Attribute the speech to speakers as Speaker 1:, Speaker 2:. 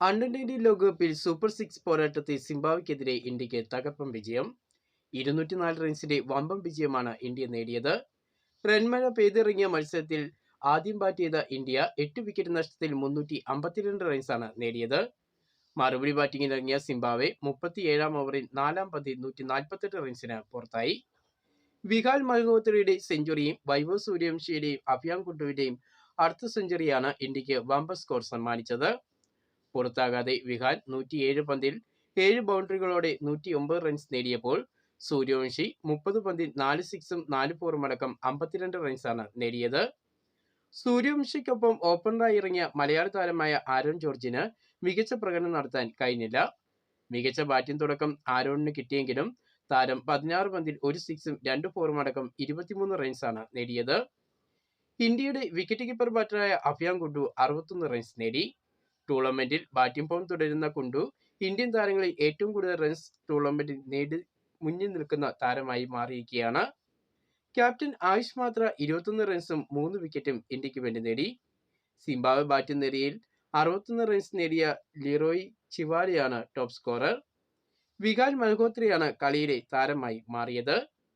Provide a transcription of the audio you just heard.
Speaker 1: Under nineteen ലോകകപ്പിൽ super six പോരാട്ടത്തിൽ സിംബാബ്വെക്കെതിരെ ഇന്ത്യയ്ക്ക് തകർപ്പൻ വിജയം. ഇരുന്നൂറ്റിനാല് റൺസിന്റെ വമ്പൻ വിജയമാണ് ഇന്ത്യ നേടിയത്. റൺമഴ പെയ്തിറങ്ങിയ മത്സരത്തിൽ ആദ്യം ബാറ്റ് ചെയ്ത ഇന്ത്യ. എട്ട് വിക്കറ്റ് നഷ്ടത്തിൽ മുന്നൂറ്റി അമ്പത്തിരണ്ട് റൺസാണ് നേടിയത്. മറുപടി ബാറ്റിംഗിനിറങ്ങിയ സിംബാവെ മുപ്പത്തിയേഴാം ഓവറിൽ നാലാം പന്തിൽ നൂറ്റി നാൽപ്പത്തെട്ട് റൺസിന് പുറത്തായി. വിഹാൽ മൽഹോത്രയുടെ സെഞ്ചുറിയും വൈഭവ് സൂര്യവംശിയുടെയും അഭിയാൻ കുട്ടുവിന്റെയും അർദ്ധ സെഞ്ചുറിയാണ് ഇന്ത്യയ്ക്ക് വമ്പ സ്കോർ സമ്മാനിച്ചത്. പുറത്താകാതെ വിഹാൻ നൂറ്റിയേഴ് പന്തിൽ ഏഴ് ബൗണ്ടറികളോടെ നൂറ്റി ഒമ്പത് റൺസ് നേടിയപ്പോൾ സൂര്യവംശി മുപ്പത് പന്തിൽ നാല് സിക്സും നാല് ഫോറും അടക്കം അമ്പത്തിരണ്ട് റൺസാണ് നേടിയത്. സൂര്യവംശിക്കൊപ്പം ഓപ്പണറായി ഇറങ്ങിയ മലയാള താരമായ ആരോൺ ജോർജിന് മികച്ച പ്രകടനം നടത്താൻ കഴിഞ്ഞില്ല. മികച്ച ബാറ്റിംഗ് തുടക്കം ആരോണിന് കിട്ടിയെങ്കിലും താരം പതിനാറ് പന്തിൽ ഒരു സിക്സും രണ്ട് ഫോറും അടക്കം ഇരുപത്തിമൂന്ന് റൺസാണ് നേടിയത്. ഇന്ത്യയുടെ വിക്കറ്റ് കീപ്പർ ബാറ്ററായ അഫിയാൻ ഗുഡു അറുപത്തൊന്ന് റൺസ് നേടി. ടൂർണമെന്റിൽ ബാറ്റിംഗ് ഫോം തുടരുന്ന കുണ്ടു ഇന്ത്യൻ താരങ്ങളിൽ ഏറ്റവും കൂടുതൽ റൺസ് ടൂർണമെന്റിൽ നേടി മുന്നിൽ നിൽക്കുന്ന താരമായി മാറിയിരിക്കുകയാണ്. ക്യാപ്റ്റൻ ആയുഷ് മാത്ര ഇരുപത്തൊന്ന് റൺസും മൂന്ന് വിക്കറ്റും ഇന്ത്യയ്ക്ക് വേണ്ടി നേടി. സിംബാബ്വെ ബാറ്റ് നിരയിൽ അറുപത്തൊന്ന് റൺസ് നേടിയ ലിറോയ് ചിവാലിയാണ് ടോപ്പ് സ്കോറർ വികാൽ മൽഹോത്രയാണ് കളിയിലെ താരമായി മാറിയത്.